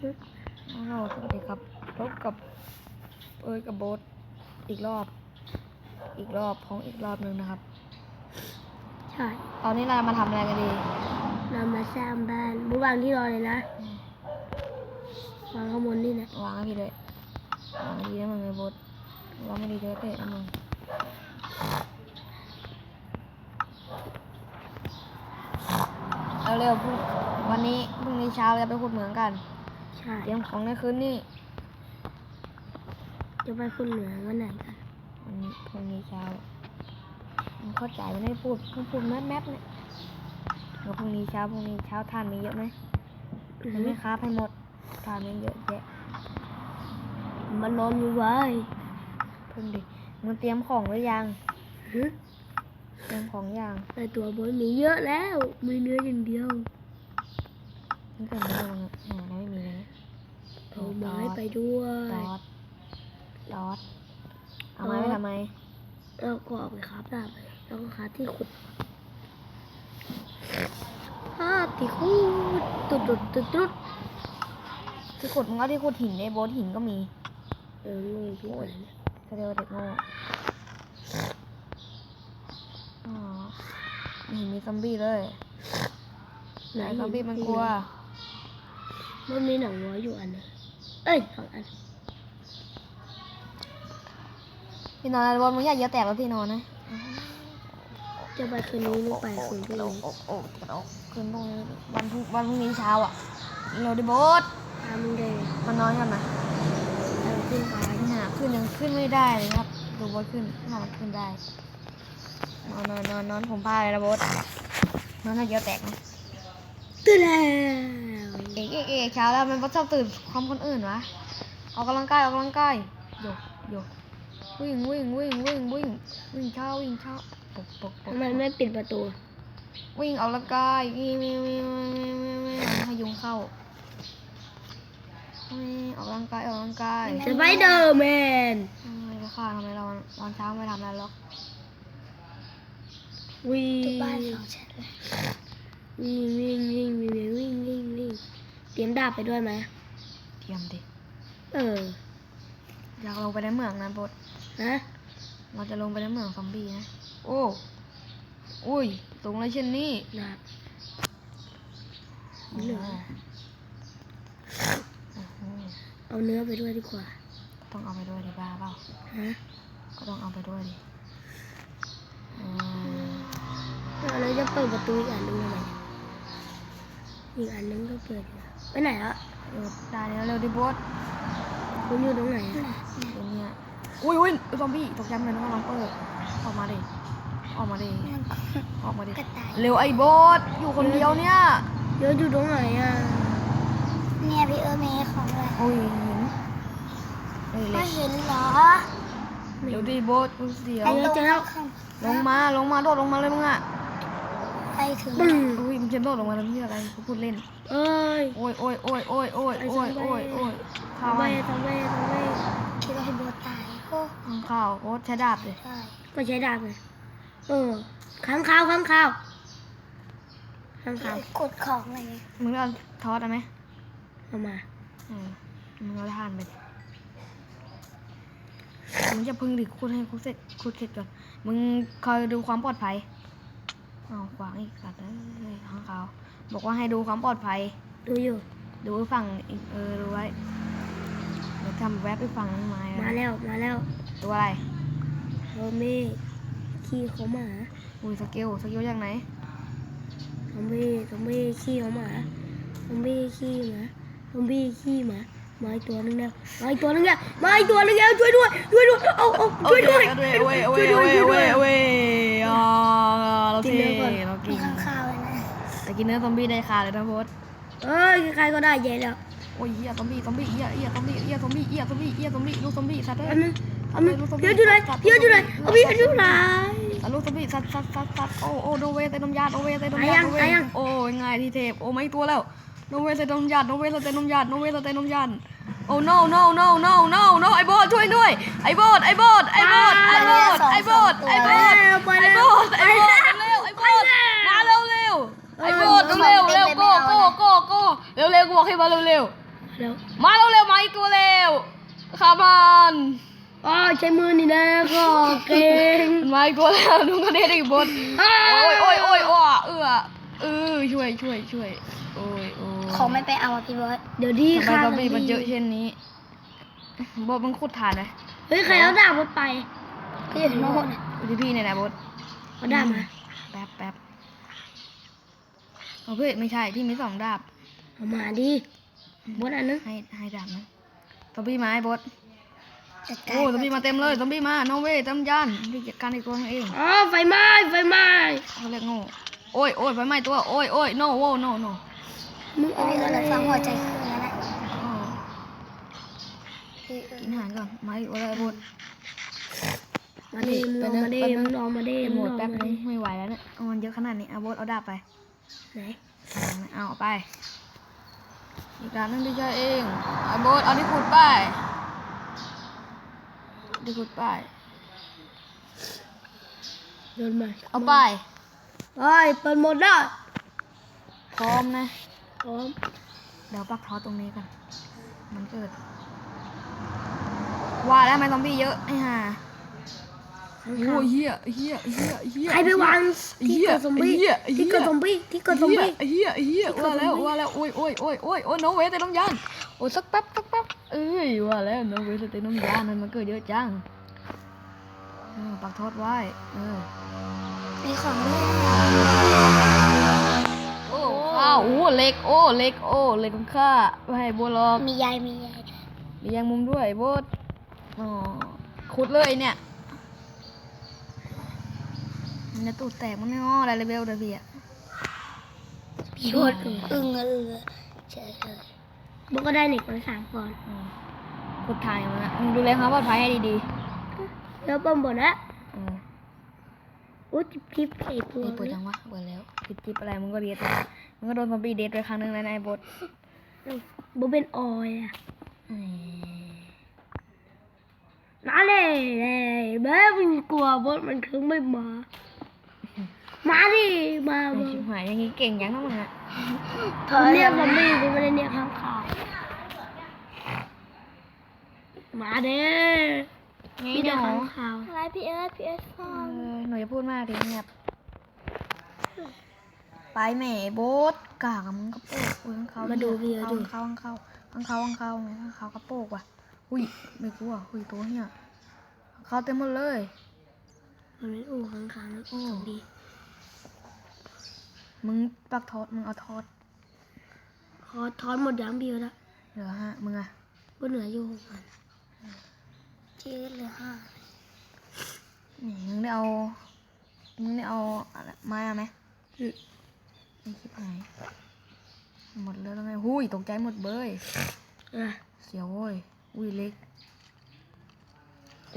ฮัลโหลสวัสดีครับพบกับเอ้ยกับโบ๊ทอีกรอบ อีกรอบของอีกรอบหนึ่งนะครับ ใช่ตอนนี้เรามาทำอะไรกันดีเรามาสร้างบ้านเมื่อวางที่นอนเลยนะวางข้างบนนี่นะวางให้พี่ด้วยวางให้ดีนะมึงไอ้โบ๊ทวางไม่ดีเจอเตะนะมึงเอาเร็วพรุ่งวันนี้พรุ่งนี้เช้าเราจะไปขุดเหมืองกัน ใช่เตรียมของในคืนนี้จะไปคุณเหนือวันไหนกันวันนี้พรุ่งนี้เช้ามึงเข้าใจไม่ได้พูดเพิ่งพูดแมบแมบๆเนี่ยเดี๋ยวพรุ่งนี้เช้าพรุ่งนี้เช้าทานมีเยอะไหมจะไม่ค้าให้หมดทานไม่เยอะแยะมันนอนอยู่ไว้เพิ่งดิมึงเตรียมของหรือยังฮึเตรียมของยังแต่ตัวบนมีเยอะแล้วมีเนื้ออย่างเดียวนี่เกิดไม่ลงอะหาไม่มี เลยเอาไม้ไปด้วยดอดดอดเอาไม้ไปทำไมแล้วก็เอาไปคราบดาบไปแล้วก็คราบที่ขุดคราบที่ขุดตุดตุดตุดตุดที่ขุดมึงเอาที่ขุดหินในโบสหินก็มี เอองูพี่ไหนเนี่ยก็เรียกว่าเด็กโง่อ๋อไม่เห็นมีซอมบี้เลยไหนซอมบี้มันกลัว มันมีหนังวัวอยู่อันหนึง เอ้ยสองอันที่นอนบนมึงอย่าเยอะแตกแล้วที่นอนนะจะไปคืนนี้หรือไปคืนพรุ่งนี้โอ้โอ้โอ้คืนพรุ่งนี้วันพรุ่งวันพรุ่งนี้เช้าอะเราได้โบสตามมึงเลยมันนอนกันนะเอาขึ้นไปหาขึ้นยังขึ้นไม่ได้เลยครับ ดูโบสขึ้นหามันขึ้นได้นอนนอนนอนนอนผมพาเลยนะโบสนอนน่าเยอะแตกนะตื่นแล้ว เอ๊ะเอ๊ะเอ๊ะเช้าแล้วมันก็ชอบตื่นความคนอื่นวะออกกำลังกายออกกำลังกายโยกโยกวิ่งวิ่งวิ่งวิ่งวิ่งวิ่งเช้าวิ่งเช้าปกปกปกทำไมไม่ปิดประตู วิ่งออกกำลังกายวิ่งวิ่งวิ่งวิ่งวิ่งวิ่งวิ่งให้ยุงเข้าวิ่งออกกำลังกายออกกำลังกายสไปเดอร์แมนทำไมจะฆ่าทำไมเราตอนเช้าไม่ทำอะไรหรอกวิ่งบ้านของฉันเลยวิ่งวิ่งวิ่งวิ่งวิ่งวิ่งวิ่งเต รียมดาบไปด้วยไหมเทียมดิ เออ อยากลงไปในเมืองนะบดฮะเราจะลงไปในเมืองซอมบี้นะ โอ้อุ้ยสูงเลยเช่นนี้ดาบโอ้เหลืโหอโอ้โหเอาเนื้อไปด้วยดีกว่า ต้องเอาไปด้วยดิบ้าเปล่าฮะก็ต้องเอาไปด้วยดิอืมเราจะเปิดประตูอีกอันนึงทำไมอีกอันนึงก็เปิดอยู่ ไปไหนอะเดี๋ยวได้แล้วเร็วดิบดคุณอยู่ตรงไหนอะเดี๋ยวเนี่ยอุ้ยอุ้ยซอมบี้ตกใจเลยนึกว่าน้องเปิดออกมาดิออกมาดินั่นออกมาดิกระต่ายเร็วไอ้โบดอยู่คนเดียวเนี่ยเดี๋ยวอยู่ตรงไหนอะเนี่ยพี่เออร์เมย์ของอะไรโอ้ยหินเอ้ยไม่เล็กเห็นเหรอเดี๋ยวดิโบดกูเสียวไอ้ตรงข้างลงมาลงมาโดดลงมาเลยมึงอะไปถึงบึ้งอุ้ย มึงจะโดดลงมาแล้วพี่อะไรกูพูดเล่น เอ้ย โอ้ยโอ้ยโอ้ยโอ้ยโอ้ยโอ้ยโอ้ยโอ้ยข้าวทำไมมันทำไมทำไมคิดว่าให้โบตายโอ้ข้าวโอ้ใช้ดาบเลยใช่ก็ใช้ดาบไงเออค้างคาวค้างคาวค้างคาวกดของอะไรเงี้ยมึงเอาทอดได้ไหมเอามาเออมึงเอาทานไปดิมึงจะพึ่งดิคุดให้คุดเสร็จคุดเสร็จก่อนมึงคอยดูความปลอดภัย เอาขวางอีกสัตว์เลยข้างขาวบอกว่าให้ดูความปลอดภัย ดูอยู่ ดูฝั่งอีกเออดูไว้เดี๋ยวทำแวบไปฝั่งนั้นไม้มาแล้วมาแล้วตัวอะไรโรเม่ขี้เขาหมาอุ้ยสกิลสกิลจากไหนซอมบี้ซอมบี้ขี้เขาหมาซอมบี้ขี้หมาซอมบี้ขี้หมา มาอีกตัวนึงแล้วมาอีกตัวนึงแล้วมาอีกตัวนึงแล้วช่วยด้วยช่วยด้วยเอาเอาช่วยด้วยเว้ยเว้ยช่เว้วยยด้วยเว้ยช่วยด้เว้วยยเว้ยอ่าเรากินเท่เนื้อก่อนเรากิมีนข้างข้าวเลยนะแต่กินเนื้อซอมบี้ได้คาเลยนะโพสเอ้ยใครก็ได้ใหญ่แล้วโอ้ยเหี้ยซอมบี้ซอมบี้เหี้ยเหี้ยซอมบี้เหี้ยซอมบี้เหี้ยซอมบี้เหี้ยซอมบี้ลูกซอมบี้สัตว์เอ้อัยนนึงอันนึงเดี๋ยวอยู่ไหนเดี๋ยวอยู่ไหนเอาพี่อันอยู่ไหนอะลูกซอมบี้สัตว์สัตว์สัตว์สัตว์โอ้โอ้โนเวใส่นมยาโนเวใส่นมยาตายยังโนเวตายยังโอ้ยง่ายที่เทพโอ้ไม่ตัวแล้ว โนเวใส่นมยาโนเวใส่นมยาโนเวใส่นมยาโอ้ no no no no no no ไอ้โบอช่วยด้วย ไอ้โบอไอ้โบอไอ้โบอไอ้โบอไอ้โบอไอ้โบอไปไอ้แล้โบวดไอ้โบดเร็วไอ้โบดมาเร็วเร็วไอ้โบดเร็วเร็วโก้โก้โก้โก้เร็วเร็วกูบอกให้มาเร็วเร็วแล้วมาเร็วๆมาอีกตัวเร็วข้ามันอ๋อใช้มือนี่นะก็เก่งมันมาอีกตัวแล้วนุ่งกระเด็นอีกบนโอ้ยโอ้ยโอ้ยโอ้ยเอื้อเออช่วยช่วยช่วย โอ้ยโอ้ยของไม่ไปเอาอะพี่โบอสเดี๋ยวดีทำไมค่ะซอมบี้มันเยอะเช่นนี้บดมันขุดฐานนะเฮ้ยใครเอาดาบมาไปก็อยู่โน่นอะดูที่พี่เนี่ยนะบดเอาดาบมาแป๊บแป๊บเอาเพื่อไม่ใช่พี่มีสองดาบเอามาดิบดอันนึงให้ให้ดาบนะซอมบี้มาไอ้บดจัดการโอ้ซอมบี้มาเต็มเลยซอมบี้มาโนเวจำยันพี่จัดการอีกตัวนึงเองอ๋อไฟไหม้ไฟไหม้เขาเรียกโง่โอ้ยโอ้ยไฟไหม้ตัวโอ้ยโอ้ยโนโวโนโน มึงเอาพี่อะก็ไรเลยฟังหัวใจขึ้นแล้วนะอ๋อพี่เออกินอาหารก่อน มาอีกอะไรบดมาดิมึงเอามาดิมึงเอามาดิหมมึงดเอาแป๊บมานึดิงไม่ไหวแล้วเนี่ยเอามันเยอะขนาดนี้เอาบดเอาดาบไปไหนเอาไปอีกการนึงที่ใช่เองเอาบดเอาที่ขุดไปที่ขุดไปเดินมาเอาไปไปเปิดหมดได้พร้อมนะพร้อม เดี๋ยวปักท้อตรงนี้กัน มันเกิด ว่าแล้วทำไมซอมบี้เยอะไอ้ห่าโอ้ยเฮียเฮียเฮียเฮียใครไปวางที่เกิดซอมบี้เหี้ยที่เกิดซอมบี้ที่เกิดซอมบี้เฮียเฮียที่เกิว่าดซอมบี้แล้วว่าแล้วโอ้ยโอ้ยโอ้ยโอ้ยโอ้ยน้องเวสเตน้องยานโอ้ยสักแป๊บสักแป๊บเอ้ยว่าแล้วน้องเวสเตน้องยานมันมันเกิดเยอะจังเออปักทอดไว้เออมีของด้ว ล็กโอ้เล็กโอ้เล็กของข้าไม่ให้บัวหรอกมียายมียายมียังมุมด้วยโบดอ๋อขุดเลยเนี่ยมันจะตูดแตกมันไม่งออะไรเลยเบลเดอพี่อะพี่โคตรอึ้งอึ้งเออเฉยเลยบอกก็ได้เน็กมาสามก่อนอืมขุดทางอย่างนั้นนะมึงดูแลความปลอดภัยให้ดีแล้วปั๊มบดนะๆอืม อุ้ยจิบจิบไอ้ตัวนี่เปิดจังวะเปิดแล้วปิดจิบอะไรมึงก็เรียดมึงก็โดนซอมบี้เดทไปครั้งหนึงแล้วนายบดบ่เป็นออยอะอืมนั่นเลยเลยแม่มันกลัวบดมันถึงไม่มา มาดิมาไอ้มาชิบหายอย่างงี้เก่งยังนะมึงอะผมเรียกซอมบี้ผมไม่ได้เรียกข้างข่าวมาเด้อ งี้พี่เดี๋เรียยวกข้างข่าวอะไรพี่เอิร์ธพี่เอิร์ธฟัเองอหนูอย่าพูดมากดิเงียบไปแหม่โบดกากอะมึงกระโปกอุ้ยข้างเขามาดูพี่เอิร์ธดู ข้างเขาข้างเขาข้างเขาข้างเขาข้างเขากระโปกว่ะอุ้ยไม่กลัวอุ้ยตัวเนี่ยข้างเขาเต็มหมดเลย มันไม่อู้ข้างข่าวแล้วโอ้สองดีมึงปักทอดมึงเอาทอดขอทอนหมดยังเบียร์ละเหลือฮะมึงอะก็เหลืออยู่หกพัน พี่เอิร์ธเหลือห้านี่มึงได้เอา มึงได้เอาอะไรไม้มาไหมไอ้ชิบหายหมดแล้วแล้วไงหุ้ยตกใจหมดเบยอะเสียวโว้ย อุ้ยเล็ก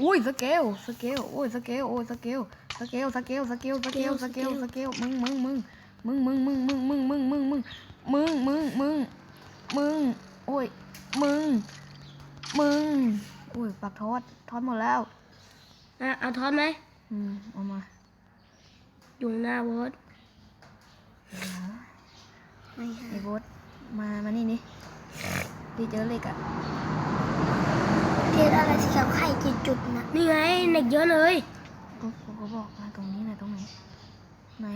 อุ้ยสเกลสเกลโอ้ยสเกลโอ้ยสเกลสเกลสเกลสเกลสเกลสเกลสเกลมึงมึงมึงมึงมึงมึงมึงมึงมึงมึงมึงมึงมึงมึงมึงโอ้ยมึงมึง อุ้ยปักทอดทอดหมดแล้วอะเอาทอนไหมอืมเอามาอยู่หน้าบอสไม่ห้าไอ้โบดมามานี่นี่พี่เจอเหล็กอะพี่เอิร์ธอะไรสีขาวไข่กี่จุดนะนี่ไงเน็กเยอะเลยกูกูก็บอกมาตรงนี้นะตรงไหนไหน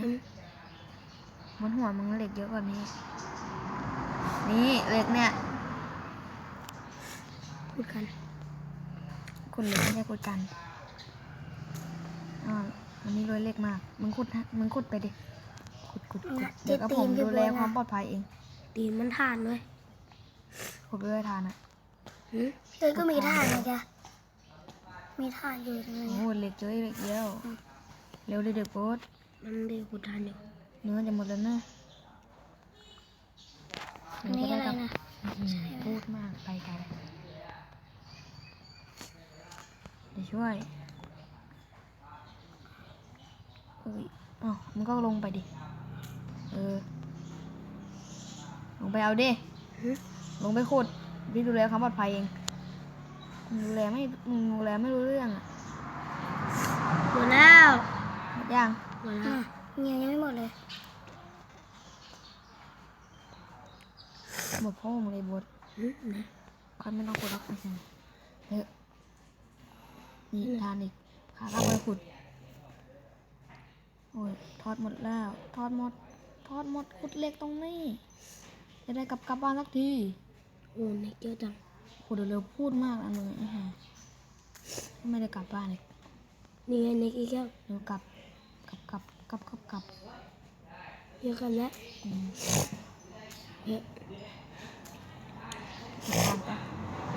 บนหัวมึงเหล็กเยอะกว่านี้ นี่เหล็กเนี่ยพูดกัน คุณเหล็กไม่ใช่คุณกันอ่าอันนี้รวยเหล็กมาก มึงขุดฮะมึงขุดไปดิ ขุดขุดขุดเดี๋ยวก็ผมดูแลความปลอดภัยเอง ตีนมันทานเลยขุดไปด้วยทานอะหือพี่เอิร์ธก็มีท่านะจ๊ะมีท่าอยู่ตรงนี้โอ้เหล็กเจอเหล็กเยอะเร็วเลยเด็กโบสมันเด็กกูทานอยู่เนื้อจะหมดแล้วนะอันนี้อะไรนะอืมพูดมากไปไกล เดี๋ยวช่วยเอ้ยอ๋อมึงก็ลงไปดิ เออ ลงไปเอาดิหือลงไปขุดพี่ดูแลความปลอดภัยเองมึงดูแลไม่มึงดูแลไม่รู้เรื่องอะหมดแล้วหมดยังหมดอะแล้วยังยังไม่หมดเลย หมดพ่อมึงเลยบดอืมนะค่อยไม่ต้องขุดหรอกไอ้สัสเยอะ นี่ทานอีกขาลากไปขุด โอ้ยทอดหมดแล้ว ทอดหมด ทอดหมดขุดเหล็กตรงนี้ จะได้กลับกลับบ้านสักที โอ้เน็กเยอะจังขุดเร็วๆพูดมากนะมึงไอ้ห่าไม่ได้กลับบ้านเลยนี่ไงเน็กอีกแล้วเร็วกลับ กลับกลับกลับกลับกลับเยอะกันแล้วอืมเยอะกลับบ้านไป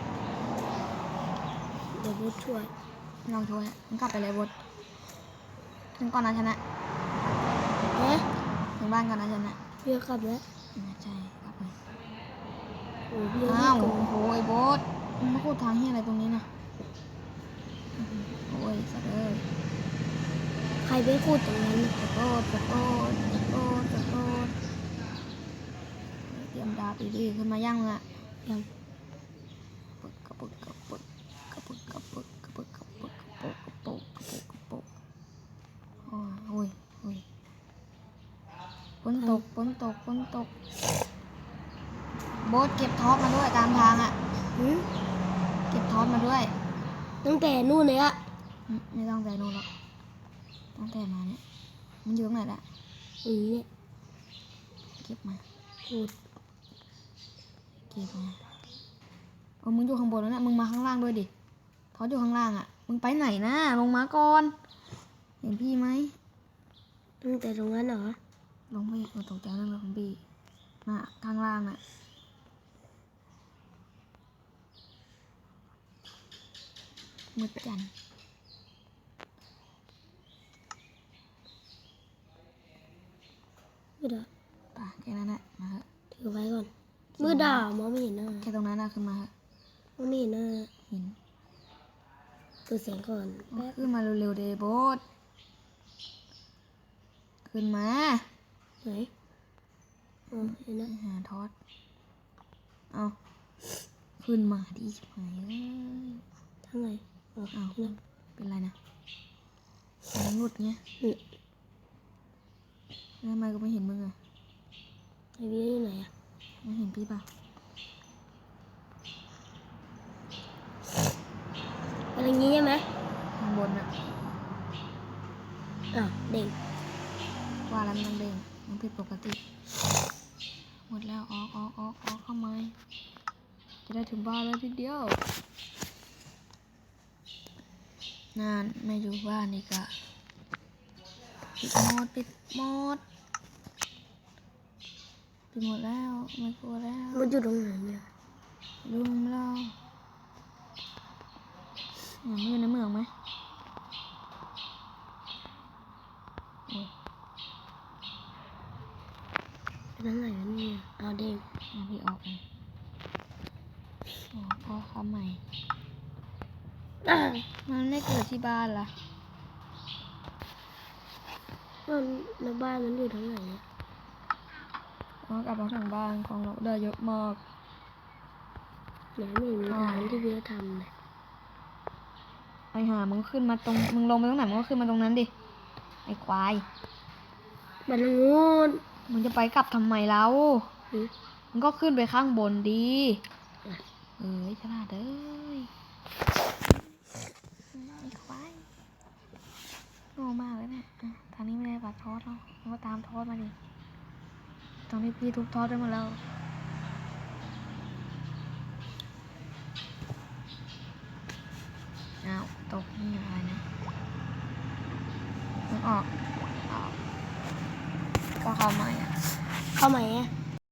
เดี๋ยวบดช่วย ลองช่วยมึงกลับไปเลยบดถึงก่อนนะชนะฮะถึงบ้านก่อนนะชนะเยอะกลับแล้วอืมใช่กลับเลยโอ้เยอะอ้าวกโอ้ว่าโหไอ้โบสมึงมาพูดทางเฮียอะไรตรงนี้นะอื้อหือโอ้ยสัตว์เอ้ยใครไปพูดตรงนั้นน่ะขอโทษขอโทษขอโทษขอโทษเตรียมดาบดีๆขึ้นมาย่างละยัง นตกฝนตกฝนตก โบสเก็บท็อปมาด้วยตามทางอะหืมเก็บท็อปมาด้วย ตั้งแต่นู่นเลยอะอืมไม่ต้องแต่นู่นหรอกตั้งแต่มาเนี่ย มันอยู่ตรงไหนละอย่างนี้เนี่ยเก็บมาพูดเก็บมาเออมึงอยู่ข้างบนแล้วนะมึงมาข้างล่างด้วยดิทอดอยู่ข้างล่างอะ มึงไปไหนนะลงมาก่อน เห็นพี่ไหมตั้งแต่ตรงนั้นเหรอ ลงไปอีกมาตกใจเรื่องของพี่น่ะข้างล่างอะมืดจันมืดอะป่ะแค่นั้นแหละมาเถอะถือไว้ก่อน มืดด่ามองไม่เห็นหน้าแค่ตรงนั้นนะขึ้นมาเถอะมองไม่เห็นหน้าหินเปิดเสียงก่อนแป๊บขึ้นมาเร็วๆเดโบสขึ้นมา ไหนอ๋อเห็นนะหาทอดเอาขึ้นมาดิชิบหายเอ้ยทางไหนอ๋อเอาเห็นนะเป็นไรนะมันหลุดเงี้ยนี่แล้วทำไมก็ไม่เห็นมึงอะไอเบี้ยอยู่ไหนอะไม่เห็นพี่ป่ะ อะไรงี้ใช่ไหม ข้างบนอะ อ้าวเด้ง ว่าแล้วมันต้องเด้งมันผิดป กติ หมดแล้วออกออกออกออกเข้ามาจะได้ถึงบ้านแล้วทีเดียวนานไม่อยู่บ้านอีกอะปิดหมดปิดหมดปิดหมดแล้วไม่กลัวแล้วมันอยู่ตรงไหนเนี่ยลืมแล้วเหมือนอยู่ในเมืองไหมโอ้ ไปทางไหนวะเนี่ยอ้าเด้งเอาพี่ออกเลยออกก็เข้าใหม่อ้าวมันไม่เกิดที่บ้านล่ะมันแล้วบ้านมันอยู่ทางไหนเนี่ยเอกลับมาถึงบ้านของเราได้เยอะมากไหนไม่เห็นมีทางที่เบี้ยทำเลยไอหามึงขึ้นมาตรงมึงลงไปตรงไหนมึงก็ขึ้นมาตรงนั้นดิไอควายบ้านทางนู้น มึงจะไปกลับทำไมเราหือมึงก็ขึ้นไปข้างบนดีอะเอ้ยฉลาดเอ้ยไอ้ควายโง่มากเลยเนี่ยอะทางนี้ไม่ได้ปัดทอดหรอกมึงก็ตามทอดมาดิตอนนี้พี่ทุบทอดได้หมดแล้วอ้าวตกนี่อะไรนะ